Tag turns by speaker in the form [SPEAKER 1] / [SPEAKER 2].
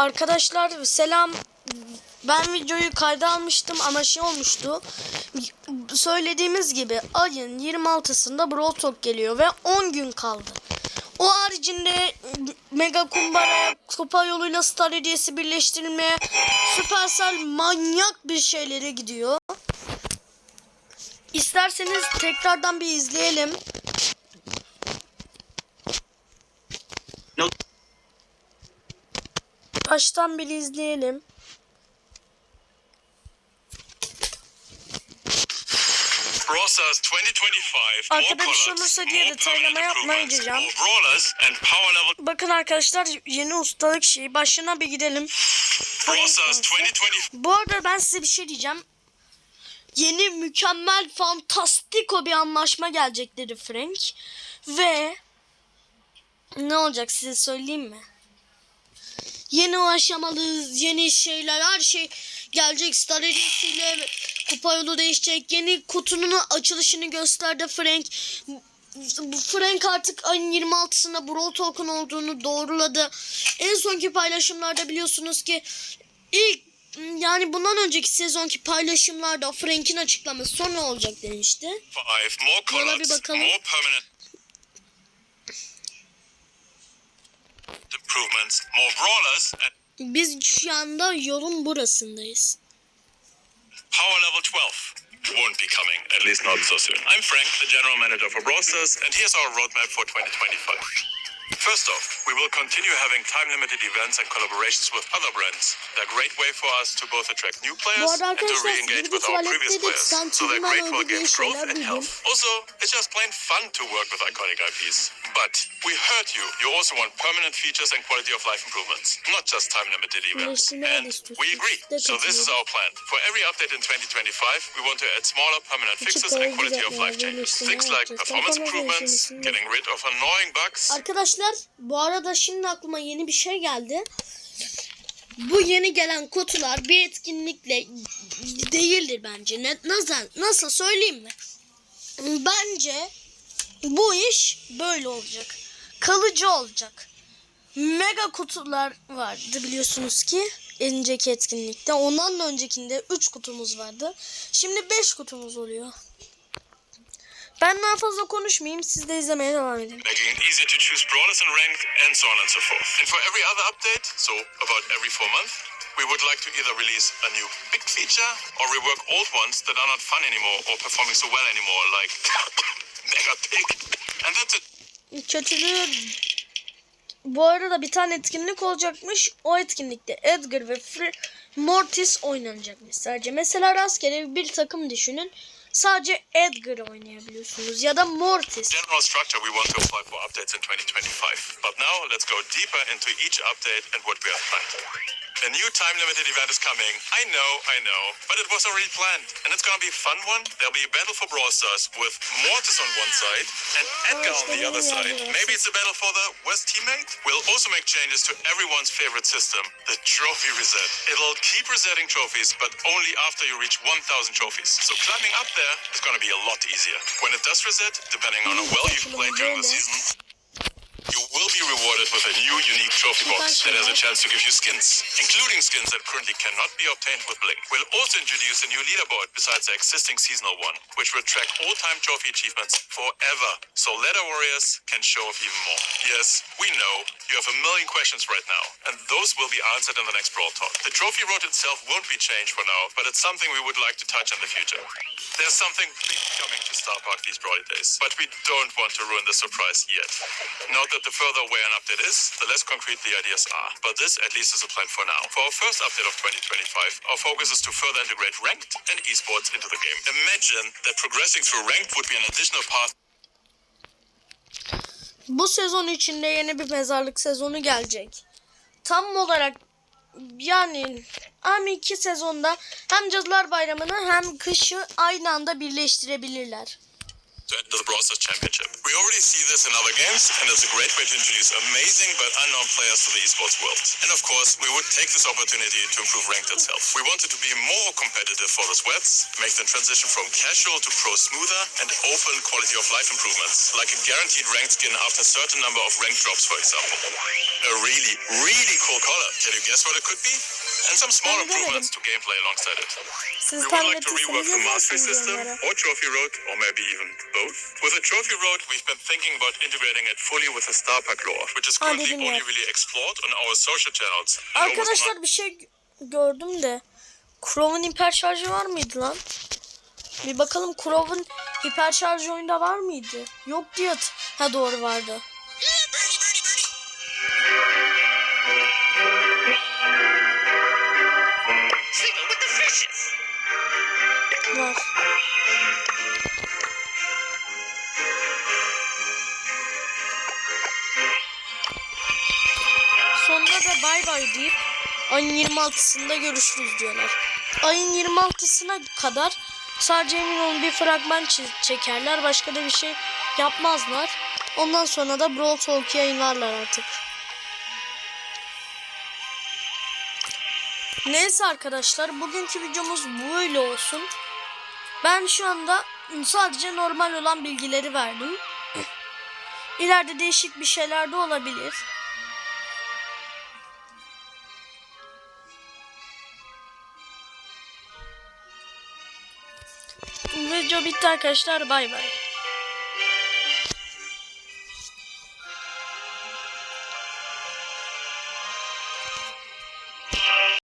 [SPEAKER 1] Arkadaşlar selam. Ben videoyu kayda almıştım ama şey olmuştu. Söylediğimiz gibi ayın 26'sında Brawl Talk geliyor ve 10 gün kaldı. O haricinde Mega Kumbara kupa yoluyla Star hediyesi birleştirilmeye Supercell manyak bir şeylere gidiyor. İsterseniz tekrardan bir izleyelim. Baştan bir izleyelim.
[SPEAKER 2] Brawl Stars 2025. more
[SPEAKER 1] Arkada bir
[SPEAKER 2] products,
[SPEAKER 1] olursa diye detaylama
[SPEAKER 2] permanent
[SPEAKER 1] yapmaya
[SPEAKER 2] improvements,
[SPEAKER 1] gideceğim.
[SPEAKER 2] more brawlers and power level.
[SPEAKER 1] Bakın arkadaşlar yeni ustalık şeyi. Başına bir gidelim.
[SPEAKER 2] Brawl Stars 2025.
[SPEAKER 1] Bu arada ben size bir şey diyeceğim. Yeni mükemmel fantastiko bir anlaşma gelecek dedi Frank. Ve ne olacak size söyleyeyim mi? Yeni aşamalı, yeni şeyler, her şey gelecek. Star hediyesiyle kupa yolu değişecek. Yeni kutunun açılışını gösterdi Frank. Frank artık ayın 26'sında Brawl Talk'un olduğunu doğruladı. En sonki paylaşımlarda biliyorsunuz ki ilk yani bundan önceki sezonki paylaşımlarda Frank'in açıklaması sonra olacak demişti. Yola bir bakalım.
[SPEAKER 2] Improvements, more brawlers and
[SPEAKER 1] Biz şu anda yolun burasındayız.
[SPEAKER 2] power level 12. Won't be coming, at least not so soon. I'm Frank, the general manager for Brawl Stars, and here's our roadmap for 2025. First off, we will continue having time-limited events and collaborations with other brands. They're a great way for us to both attract new players and to re-engage with our previous players. So they're great for game's growth and health. Also, it's just plain fun to work with iconic IPs. But we heard you. You also want permanent features and quality of life improvements, not just time-limited events. And we agree. So this is our plan. For every update in 2025, we want to add smaller permanent fixes and quality of life changes. Things like performance improvements, getting rid of annoying bugs,
[SPEAKER 1] Arkadaşlar bu arada şimdi aklıma yeni bir şey geldi. Bu yeni gelen kutular bir etkinlikle değildir bence. Ne, nasıl, nasıl söyleyeyim mi? Bence bu iş böyle olacak. Kalıcı olacak. Mega kutular vardı biliyorsunuz ki önceki etkinlikte. Ondan da öncekinde 3 kutumuz vardı. Şimdi 5 kutumuz oluyor. Ben daha fazla konuşmayayım. Siz de izlemeye devam edin.
[SPEAKER 2] making it easier to choose brawlers and ranked, and so on and so forth. And for every other update, so about every four months, we would like to either release a new big feature or rework old ones that are not fun anymore or performing so well anymore, like Mega Pig. And that's it.
[SPEAKER 1] Kötülüğü bu arada bir tane etkinlik olacakmış. O etkinlikte Edgar ve Fre- Mortis oynanacakmış sadece. Mesela rastgele bir takım düşünün. Sadece Edgar oynayabiliyorsunuz ya da Mortis.
[SPEAKER 2] General structure we want to apply for updates in 2025. But now let's go deeper into each update and what we have planned. A new time limited event is coming. I know, I know, but it was already planned. And it's gonna be a fun one. There'll be a battle for Brawl Stars with Mortis on one side and Edgar on the other side. Maybe it's a battle for the West teammate? We'll also make changes to everyone's favorite system, the trophy reset. It'll keep resetting trophies, but only after you reach 1000 trophies. So climbing up there is gonna be a lot easier. When it does reset, depending on how well you've played during the season, you will be rewarded with a box that has a chance to give you skins, including skins that currently cannot be obtained with Blink. We'll also introduce a new leaderboard besides the existing seasonal one, which will track all-time trophy achievements forever, so ladder warriors can show off even more. Yes, we know you have a million questions right now, and those will be answered in the next Brawl Talk. The trophy road itself won't be changed for now, but it's something we would like to touch in the future. There's something big coming to Star Park these Brawly days, but we don't want to ruin the surprise yet. Note that the further away an update is, the less concrete the ideas are. But this at least is a plan for now. For our first update of 2025, our focus is to further integrate ranked and esports into the game. Imagine that progressing through ranked would be an additional path
[SPEAKER 1] Bu sezon içinde yeni bir mezarlık sezonu gelecek. Tam olarak yani hem iki sezonda hem Cadılar Bayramı'nı hem kışı aynı anda birleştirebilirler.
[SPEAKER 2] To the Brawl Stars Championship. We already see this in other games, and it's a great way to introduce amazing but unknown players to the esports world. And of course, we would take this opportunity to improve Ranked itself. We wanted to be more competitive for the sweats, make the transition from casual to pro smoother, and open quality of life improvements, like a guaranteed ranked skin after a certain number of ranked drops, for example. A really, really cool color. Can you guess what it could be? And some small
[SPEAKER 1] Ben
[SPEAKER 2] improvements to gameplay alongside it.
[SPEAKER 1] Siz
[SPEAKER 2] We would like to rework the mastery system or trophy road, or maybe even both. With the trophy road, we've been thinking about integrating it fully with the Star Pack lore, which is currently
[SPEAKER 1] dedim
[SPEAKER 2] only really explored on our social channels.
[SPEAKER 1] Arkadaşlar bir şey gördüm de. Chrome'un hiper şarjı var mıydı lan? Bir bakalım Chrome'un hiper şarjı oyunda var mıydı? Yok diye Ha doğru vardı. Sonunda da bay bay deyip ayın 26'sında görüşürüz diyorlar. Ayın 26'sına kadar sadece emin olun bir fragman çekerler. Başka da bir şey yapmazlar. Ondan sonra da Brawl Talk yayınlarlar artık. Neyse arkadaşlar bugünkü videomuz böyle olsun. Ben şu anda sadece normal olan bilgileri verdim. İleride değişik bir şeyler de olabilir. Video bitti arkadaşlar. Bay bay.